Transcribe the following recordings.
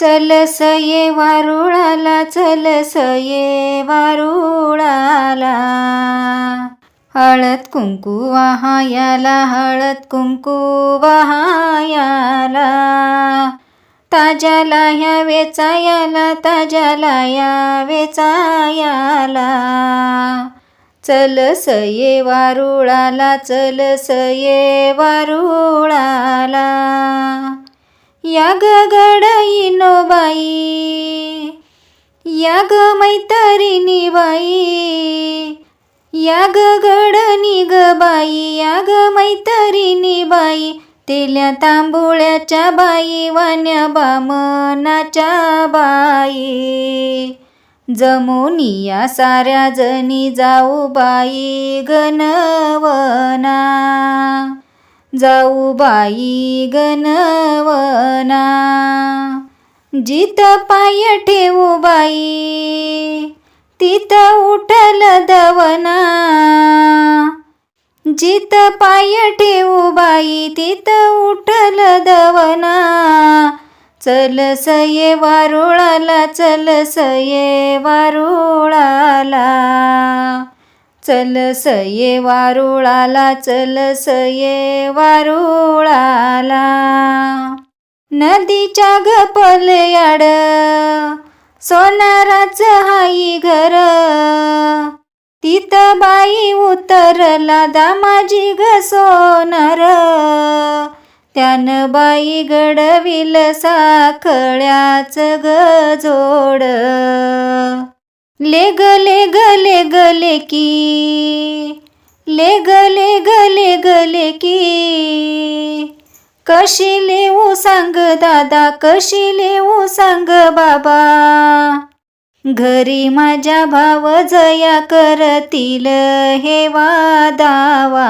चल सये वारुळाला चल सये वारुळाला. हळद कुंकू वाहायाला हळद कुंकू वाहायाला. ताज्याला ह्या वेचायाला ताज्याला या वेचायाला. चल सये वारुळाला चल सये वारुळाला. या ग गडईनो बाई। या ग मैतरिणी बाई। या ग गडनी ग बाई। या ग मैतरिणी बाई। तेल्या तांबुळ्याच्या बाई वाण्या बामनाच्या बाई। जमुनिया साऱ्या जणी जाऊ बाई गणवना। जाऊ बाई गणवना. जित पाय ठेवू बाई तिथं उठल दवना. जित पाय ठेवू बाई तिथं उठल दवना. चल सये वारुळाला चल सये वारुळाला. चल सये वारुळाला चल सये वारुळाला. नदीच्या गपलयाड सोनाराचं हाई घर. तिथं बाई उतरला दामाजी ग सोनार. त्यानं बाई गडविल साखळ्याच ग जोड. ले ग ले ग ले ग ले की ले ग ले ग ले ग ले की कशी लिहू सांग दादा कशी लिहू सांग बाबा. घरी माझ्या भाव जया करतील हे वादावा.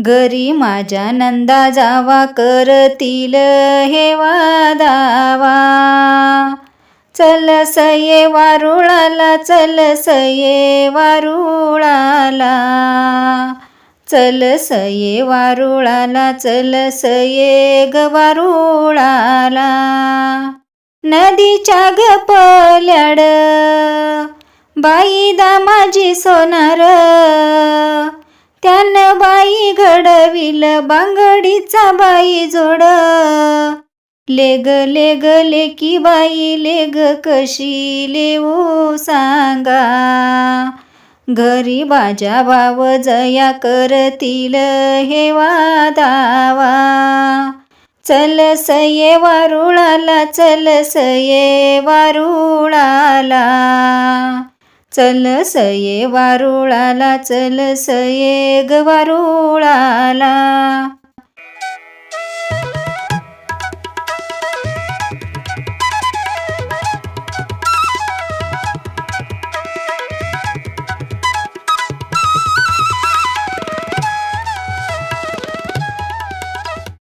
घरी माझ्या नंदा जावा करतील हे वादावा. चल सये वारुळाला चल सये वारुळाला. चल सये वारुळाला चल सये ग वारुळाला. नदीच्या ग पल्याड बाई दामाजी सोनार. त्यानं बाई घडविल बांगडीचा बाई जोड. लेग लेग लेकी बाई लेग कशी लेऊ सांगा. घरी बाजा भाव जया करतील हे वादावा चल सये वारुळाला चल सये वारुळाला. चल सये वारुळाला चल सये ग वारुळाला.